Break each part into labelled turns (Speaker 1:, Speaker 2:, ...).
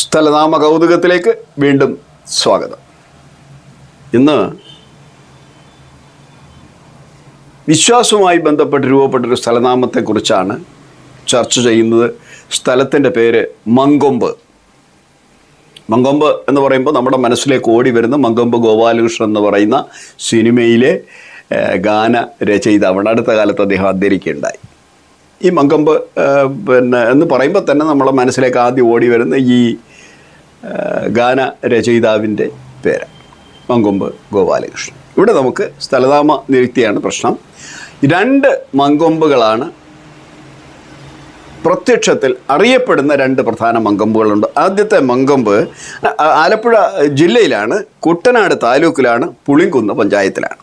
Speaker 1: സ്ഥലനാമ കൗതുകത്തിലേക്ക് വീണ്ടും സ്വാഗതം. ഇന്ന് വിശ്വാസവുമായി ബന്ധപ്പെട്ട് രൂപപ്പെട്ടൊരു സ്ഥലനാമത്തെക്കുറിച്ചാണ് ചർച്ച ചെയ്യുന്നത്. സ്ഥലത്തിന്റെ പേര് മങ്കൊമ്പ്. മങ്കൊമ്പ് എന്ന് പറയുമ്പോൾ നമ്മുടെ മനസ്സിലേക്ക് ഓടി വരുന്ന മങ്കൊമ്പ് ഗോപാലകൃഷ്ണൻ എന്ന് പറയുന്ന സിനിമയിലെ ഗാന രചയിതാവാണ്. അടുത്ത കാലത്ത് അദ്ദേഹം അന്തരിക്കുകയുണ്ടായി ഈ മങ്കൊമ്പ് പിന്നെ എന്ന് പറയുമ്പോൾ തന്നെ നമ്മളെ മനസ്സിലേക്ക് ആദ്യം ഓടി വരുന്ന ഈ ഗാന രചയിതാവിന്റെ പേര് മങ്കൊമ്പ് ഗോപാലകൃഷ്ണൻ. ഇവിടെ നമുക്ക് സ്ഥലതാമ നിരുക്തിയാണ് പ്രശ്നം. രണ്ട് മങ്കൊമ്പുകളാണ് പ്രത്യക്ഷത്തിൽ അറിയപ്പെടുന്ന രണ്ട് പ്രധാന മങ്കൊമ്പുകളുണ്ട്. ആദ്യത്തെ മങ്കൊമ്പ് ആലപ്പുഴ ജില്ലയിലാണ് കുട്ടനാട് താലൂക്കിലാണ് പുളിങ്കുന്ന് പഞ്ചായത്തിലാണ്.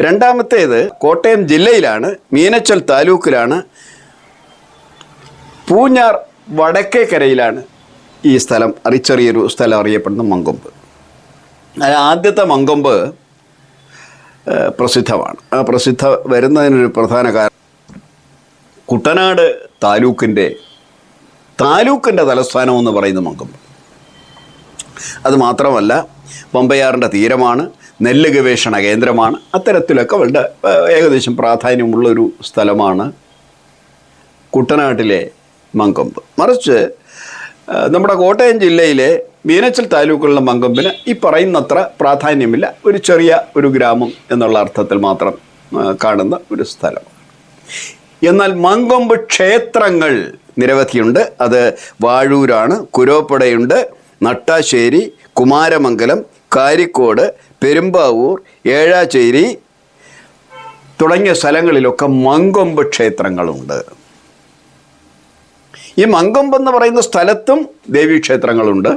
Speaker 1: രണ്ടാമത്തേത് കോട്ടയം ജില്ലയിലാണ് മീനച്ചൽ താലൂക്കിലാണ് പൂഞ്ഞാർ വടക്കേക്കരയിലാണ് ഈ സ്ഥലം ചെറിയൊരു സ്ഥലം അറിയപ്പെടുന്ന മങ്കൊമ്പ്. അതിൽ ആദ്യത്തെ മങ്കൊമ്പ് പ്രസിദ്ധമാണ്. ആ പ്രസിദ്ധ വരുന്നതിനൊരു പ്രധാന കാരണം കുട്ടനാട് താലൂക്കിന്റെ താലൂക്കിന്റെ തലസ്ഥാനം എന്ന് പറയുന്ന മങ്കൊമ്പ്. അത് മാത്രമല്ല പമ്പയാറിന്റെ തീരമാണ് നെല്ല് ഗവേഷണ കേന്ദ്രമാണ് അത്തരത്തിലൊക്കെ വളരെ ഏകദേശം പ്രാധാന്യമുള്ളൊരു സ്ഥലമാണ് കുട്ടനാട്ടിലെ മങ്കൊമ്പ്. മറിച്ച് നമ്മുടെ കോട്ടയം ജില്ലയിലെ മീനച്ചൽ താലൂക്കിലുള്ള മങ്കൊമ്പിന് ഈ പറയുന്നത്ര പ്രാധാന്യമില്ല. ഒരു ചെറിയ ഒരു ഗ്രാമം എന്നുള്ള അർത്ഥത്തിൽ മാത്രം കാണുന്ന ഒരു സ്ഥലം. എന്നാൽ മങ്കൊമ്പ് ക്ഷേത്രങ്ങൾ നിരവധിയുണ്ട്. അത് വാഴൂരാണ് കുരോപ്പടയുണ്ട് നട്ടാശ്ശേരി കുമാരമംഗലം കാരിക്കോട് പെരുമ്പാവൂർ ഏഴാശ്ശേരി തുടങ്ങിയ സ്ഥലങ്ങളിലൊക്കെ മങ്കൊമ്പ് ക്ഷേത്രങ്ങളുണ്ട്. ഈ മങ്കൊമ്പ് എന്ന് പറയുന്ന സ്ഥലത്തും ദേവീക്ഷേത്രങ്ങളുണ്ട്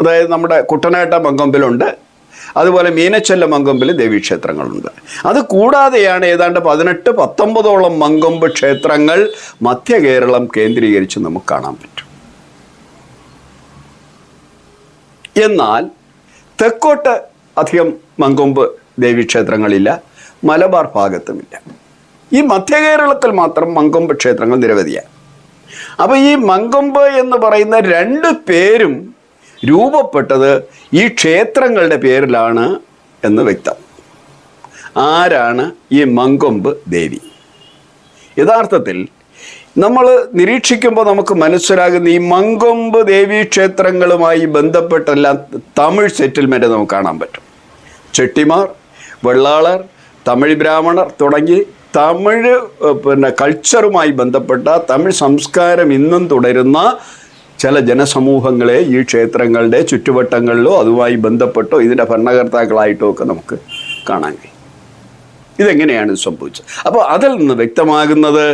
Speaker 1: അതായത് നമ്മുടെ കുട്ടനാട്ട മങ്കൊമ്പിലുണ്ട്. അതുപോലെ മീനച്ചല്ല മങ്കൊമ്പിൽ ദേവീക്ഷേത്രങ്ങളുണ്ട് അത് കൂടാതെയാണ് ഏതാണ്ട് പതിനെട്ട് പത്തൊമ്പതോളം മങ്കൊമ്പ് ക്ഷേത്രങ്ങൾ മധ്യ കേരളം കേന്ദ്രീകരിച്ച് നമുക്ക് കാണാൻ പറ്റും. എന്നാൽ തെക്കോട്ട് അധികം മങ്കൊമ്പ് ദേവീക്ഷേത്രങ്ങളില്ല മലബാർ ഭാഗത്തുമില്ല. ഈ മധ്യ കേരളത്തിൽ മാത്രം മങ്കൊമ്പ് ക്ഷേത്രങ്ങൾ നിരവധിയാണ്. അപ്പോൾ ഈ മങ്കൊമ്പ് എന്ന് പറയുന്ന രണ്ട് പേരും രൂപപ്പെട്ടത് ഈ ക്ഷേത്രങ്ങളുടെ പേരിലാണ് എന്ന് വ്യക്തം. ആരാണ് ഈ മങ്കൊമ്പ് ദേവി? യഥാർത്ഥത്തിൽ നമ്മൾ നിരീക്ഷിക്കുമ്പോൾ നമുക്ക് മനസ്സിലാകുന്ന ഈ മങ്കൊമ്പ് ദേവീ ക്ഷേത്രങ്ങളുമായി ബന്ധപ്പെട്ടെല്ലാം തമിഴ് സെറ്റിൽമെന്റ് നമുക്ക് കാണാൻ പറ്റും. ചെട്ടിമാർ വെള്ളാളർ തമിഴ് ബ്രാഹ്മണർ തുടങ്ങി തമിഴ് പിന്നെ കൾച്ചറുമായി ബന്ധപ്പെട്ട തമിഴ് സംസ്കാരം ഇന്നും തുടരുന്ന ചില ജനസമൂഹങ്ങളെ ഈ ക്ഷേത്രങ്ങളുടെ ചുറ്റുവട്ടങ്ങളിലോ അതുമായി ബന്ധപ്പെട്ടോ ഇതിന്റെ ഭരണകർത്താക്കളായിട്ടോ ഒക്കെ നമുക്ക് കാണാൻ കഴിയും. ഇതെങ്ങനെയാണ് സംഭവിച്ചത്? അപ്പോൾ അതിൽ നിന്ന് വ്യക്തമാകുന്നത്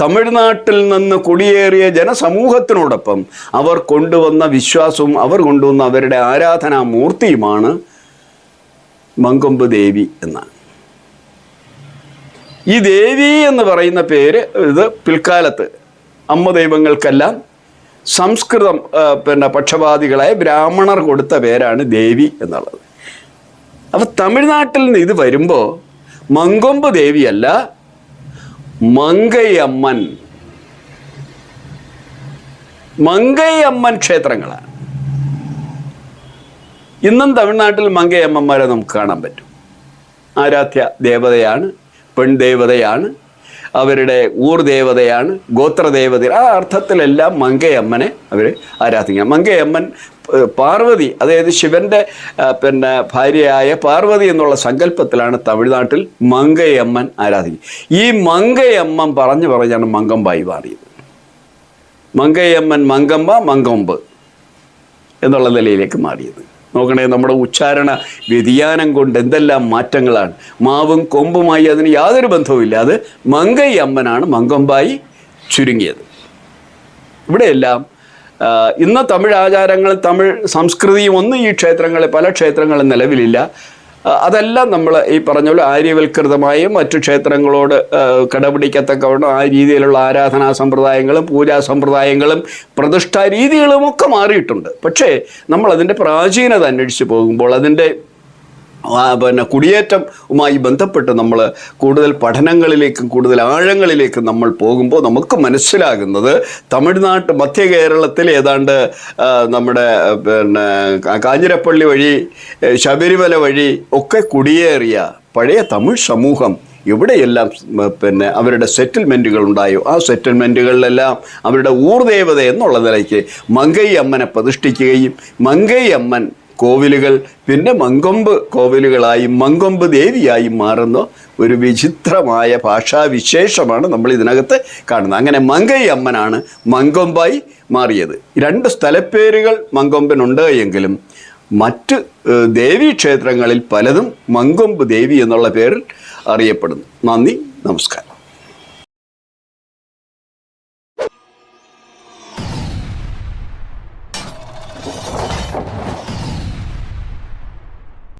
Speaker 1: തമിഴ്നാട്ടിൽ നിന്ന് കുടിയേറിയ ജനസമൂഹത്തിനോടൊപ്പം അവർ കൊണ്ടുവന്ന വിശ്വാസവും അവർ കൊണ്ടുവന്ന അവരുടെ ആരാധനാ മൂർത്തിയുമാണ് മങ്കൊമ്പ് ദേവി എന്നാണ്. ഈ ദേവി എന്ന് പറയുന്ന പേര് ഇത് പിൽക്കാലത്ത് അമ്മ ദൈവങ്ങൾക്കെല്ലാം സംസ്കൃതം പിന്നെ പക്ഷപാതികളായ ബ്രാഹ്മണർ കൊടുത്ത പേരാണ് ദേവി എന്നുള്ളത്. അപ്പോൾ തമിഴ്നാട്ടിൽ നിന്ന് ഇത് വരുമ്പോൾ മങ്കൊമ്പ് ദേവിയല്ല മങ്കയമ്മൻ മങ്കയമ്മൻ ക്ഷേത്രങ്ങളാണ്. ഇന്നും തമിഴ്നാട്ടിൽ മങ്കയമ്മന്മാരെ നമുക്ക് കാണാൻ പറ്റും. ആരാധ്യ ദേവതയാണ് പെൺദേവതയാണ്. അവരുടെ ഊർദേവതയാണ് ഗോത്രദേവത ആ അർത്ഥത്തിലെല്ലാം മങ്കയമ്മനെ അവർ ആരാധിക്കുക മങ്കയമ്മൻ പാർവതി അതായത് ശിവന്റെ പിന്നെ ഭാര്യയായ പാർവതി എന്നുള്ള സങ്കല്പത്തിലാണ് തമിഴ്നാട്ടിൽ മങ്കയമ്മൻ ആരാധിക്കുക ഈ മങ്കയമ്മൻ പറഞ്ഞു പറഞ്ഞാണ് മങ്കമ്പായി മാറിയത്. മങ്കയമ്മൻ മങ്കമ്മ മങ്കൊമ്പ് എന്നുള്ള നിലയിലേക്ക് മാറിയത്. നോക്കണേ നമ്മുടെ ഉച്ചാരണ വ്യതിയാനം കൊണ്ട് എന്തെല്ലാം മാറ്റങ്ങളാണ്. മാവും കൊമ്പുമായി അതിന് യാതൊരു ബന്ധവുമില്ല. അത് മങ്കൈ അമ്മനാണ് മങ്കൊമ്പായി ചുരുങ്ങിയത്. ഇവിടെയെല്ലാം ഇന്ന് തമിഴ് ആചാരങ്ങൾ തമിഴ് സംസ്കൃതിയും ഒന്നും ഈ ക്ഷേത്രങ്ങളിൽ പല ക്ഷേത്രങ്ങളും നിലവിലില്ല. അതെല്ലാം നമ്മൾ ഈ പറഞ്ഞ പോലെ ആര്യവൽകൃതമായും മറ്റു ക്ഷേത്രങ്ങളോട് കടപിടിക്കത്തക്കവണ്ണം ആ രീതിയിലുള്ള ആരാധനാ സമ്പ്രദായങ്ങളും പൂജാ സമ്പ്രദായങ്ങളും പ്രതിഷ്ഠാ രീതികളും ഒക്കെ മാറിയിട്ടുണ്ട്. പക്ഷേ നമ്മൾ അതിന്റെ പ്രാചീനത അന്വേഷിച്ച് പോകുമ്പോൾ അതിന്റെ പിന്നെ കുടിയേറ്റവുമായി ബന്ധപ്പെട്ട് നമ്മൾ കൂടുതൽ പഠനങ്ങളിലേക്കും കൂടുതൽ ആഴങ്ങളിലേക്കും നമ്മൾ പോകുമ്പോൾ നമുക്ക് മനസ്സിലാകുന്നത് തമിഴ്നാട്ട് മധ്യ കേരളത്തിൽ ഏതാണ്ട് നമ്മുടെ പിന്നെ കാഞ്ഞിരപ്പള്ളി വഴി ശബരിമല വഴി ഒക്കെ കുടിയേറിയ പഴയ തമിഴ് സമൂഹം എവിടെയെല്ലാം പിന്നെ അവരുടെ സെറ്റിൽമെന്റുകൾ ഉണ്ടായോ? ആ സെറ്റിൽമെന്റുകളിലെല്ലാം അവരുടെ ഊർദേവത എന്നുള്ള നിലയ്ക്ക് മങ്കൈ അമ്മനെ പ്രതിഷ്ഠിക്കുകയും മങ്കൈ അമ്മൻ കോവിലുകൾ. പിന്നെ മങ്കൊമ്പ് കോവിലുകളായും മങ്കൊമ്പ് ദേവിയായും മാറുന്ന ഒരു വിചിത്രമായ ഭാഷാവിശേഷമാണ് നമ്മൾ ഇതിനകത്ത് കാണുന്നത്. അങ്ങനെ മങ്കൈ അമ്മനാണ് മങ്കൊമ്പായി മാറിയത്. രണ്ട് സ്ഥലപ്പേരുകൾ മങ്കൊമ്പിനുണ്ട് എങ്കിലും മറ്റ് ദേവീക്ഷേത്രങ്ങളിൽ പലതും മങ്കൊമ്പ് ദേവി എന്നുള്ള പേരിൽ അറിയപ്പെടുന്നു. നന്ദി നമസ്കാരം.